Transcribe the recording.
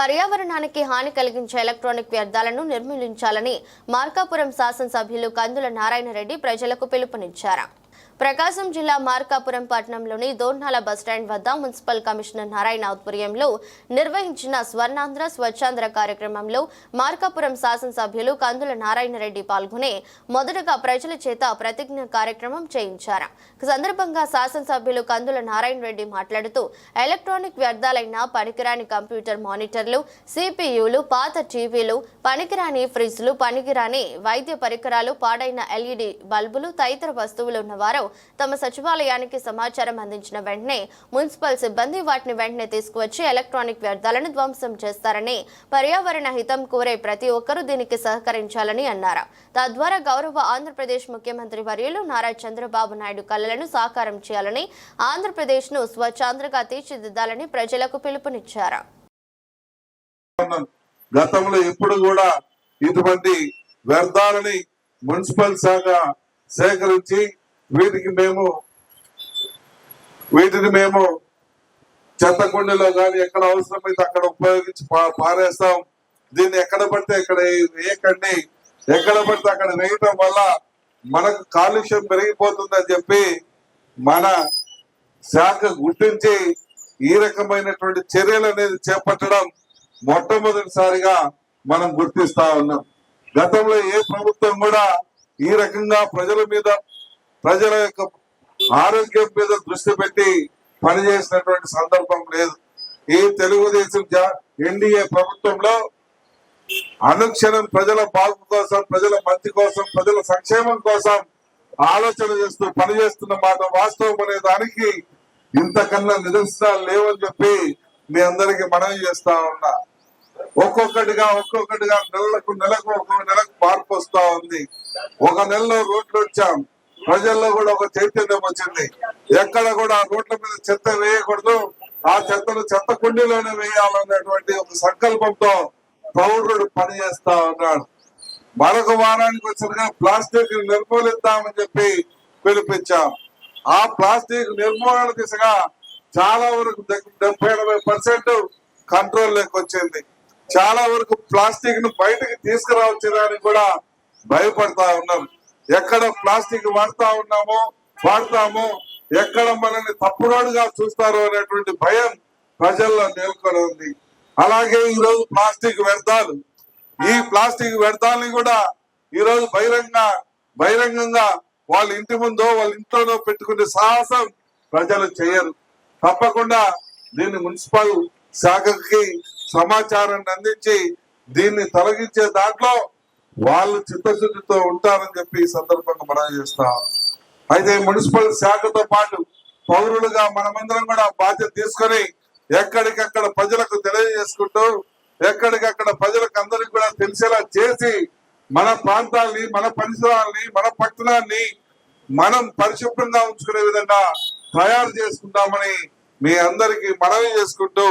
పర్యావరణానికి హాని కలిగించే ఎలక్ట్రానిక్ వ్యర్థాలను నిర్మూలించాలని మార్కాపురం శాసనసభ్యులు కందుల నారాయణరెడ్డి ప్రజలకు పిలుపునిచ్చారు. ప్రకాశం జిల్లా మార్కాపురం పట్టణంలోని దోర్నాల బస్టాండ్ వద్ద మున్సిపల్ కమిషనర్ నారాయణ ఆధ్వర్యంలో నిర్వహించిన స్వర్ణాంధ్ర స్వచ్ఛాంధ్ర కార్యక్రమంలో మార్కాపురం శాసనసభ్యులు కందుల నారాయణరెడ్డి పాల్గొని మొదటగా ప్రజల చేత ప్రతిజ్ఞ కార్యక్రమం చేయించారు. సందర్భంగా శాసనసభ్యులు కందుల నారాయణరెడ్డి మాట్లాడుతూ ఎలక్ట్రానిక్ వ్యర్థాలైన పనికిరాని కంప్యూటర్ మానిటర్లు సిపియులు పాత టీవీలు పనికిరాని ఫ్రిడ్జ్లు పనికిరాని వైద్య పరికరాలు పాడైన ఎల్ఈడి బల్బులు తదితర వస్తువులు ఉన్నవారు తమ సచివాలయానికి సమాచారం అందించిన వెంటనే మున్సిపల్ సిబ్బంది వాటిని వెంటనే తీసుకువచ్చి ఎలక్ట్రానిక్ వ్యర్థాలను ధ్వంసం చేస్తారని పర్యావరణ హితం కోరే ప్రతి ఒక్కరూ దీనికి సహకరించాలని అన్నారు. తద్వారా గౌరవ ఆంధ్రప్రదేశ్ ముఖ్యమంత్రి వర్యులు నారా చంద్రబాబు నాయుడు కళలను సాకారం చేయాలని ఆంధ్రప్రదేశ్ను స్వచ్ఛాంధ్రగా తీర్చిదిద్దాలని ప్రజలకు పిలుపునిచ్చారు. గతంలో ఎప్పుడు కూడా ఇటువంటి వ్యర్థాలని మున్సిపల్ శాఖ సేకరించి వీటికి మేము వీటిని మేము చెత్తకుండీలో కానీ ఎక్కడ అవసరమైతే అక్కడ ఉపయోగించి పారేస్తాం. దీన్ని ఎక్కడ పడితే ఎక్కడ వేయకండి ఎక్కడ పడితే అక్కడ వేయటం వల్ల మనకు కాలుష్యం పెరిగిపోతుందని చెప్పి మన శాఖ గుర్తించి ఈ రకమైనటువంటి చర్యలు అనేది చేపట్టడం మొట్టమొదటిసారిగా మనం గుర్తిస్తా ఉన్నాం. గతంలో ఏ ప్రభుత్వం కూడా ఈ రకంగా ప్రజల మీద ప్రజల యొక్క ఆరోగ్యం మీద దృష్టి పెట్టి పనిచేసినటువంటి సందర్భం లేదు. ఈ తెలుగుదేశం ఎన్డీఏ ప్రభుత్వంలో అనుక్షణం ప్రజల బాగు కోసం ప్రజల మంచి కోసం ప్రజల సంక్షేమం కోసం ఆలోచన చేస్తూ పనిచేస్తున్న మాట వాస్తవం అనే దానికి ఇంతకన్నా నిదర్శనాలు లేవని చెప్పి మీ అందరికి మనవి చేస్తా ఉన్నా. ఒక్కొక్కటిగా ఒక్కొక్కటిగా నెలకు నెలకు ఒక్కొక్క నెలకు మార్పు వస్తా ఉంది. ఒక నెలలో రోడ్లు వచ్చాం. ప్రజల్లో కూడా ఒక చైతన్యం వచ్చింది. ఎక్కడ కూడా రోడ్ల మీద చెత్త వేయకూడదు. ఆ చెత్తను చెత్త కుండీలోనే వేయాలనేటువంటి ఒక సంకల్పంతో పౌరుడు పనిచేస్తా ఉన్నాడు. మరొక వారానికి వచ్చినగా ప్లాస్టిక్ నిర్మూలిద్దామని చెప్పి పిలిపించాం. ఆ ప్లాస్టిక్ నిర్మూలన దిశగా చాలా వరకు డెబ్బై ఎనభై పర్సెంట్ కంట్రోల్లోకి వచ్చింది చాలా వరకు ప్లాస్టిక్ను బయటకు తీసుకురావచ్చడానికి కూడా భయపడతా ఉన్నారు. ఎక్కడ ప్లాస్టిక్ వాడుతా ఉన్నామో వాడతామో ఎక్కడ మనల్ని తప్పుడాడుగా చూస్తారో అనేటువంటి భయం ప్రజల్లో నెలకొని ఉంది అలాగే ఈరోజు ప్లాస్టిక్ వ్యర్థాలు. ఈ ప్లాస్టిక్ వ్యర్థాలని కూడా ఈరోజు బహిరంగ బహిరంగంగా వాళ్ళ ఇంటి ముందో వాళ్ళ ఇంట్లోనో పెట్టుకునే సాహసం ప్రజలు చేయరు. తప్పకుండా దీన్ని మున్సిపల్ శాఖకి సమాచారాన్ని అందించి దీన్ని తొలగించే దాంట్లో వాళ్ళు చిత్తశుద్ధితో ఉంటారని చెప్పి ఈ సందర్భంగా మనం చేస్తాం. అయితే మున్సిపల్ శాఖతో పాటు పౌరులుగా మనమందరం కూడా బాధ్యత తీసుకొని ఎక్కడికక్కడ ప్రజలకు తెలియజేసుకుంటూ ఎక్కడికక్కడ ప్రజలకు అందరికి కూడా తెలిసేలా చేసి మన ప్రాంతాల్ని మన పరిసరాల్ని మన పట్టణాన్ని మనం పరిశుభ్రంగా ఉంచుకునే విధంగా తయారు చేసుకుంటామని మీ అందరికీ మనవి చేసుకుంటూ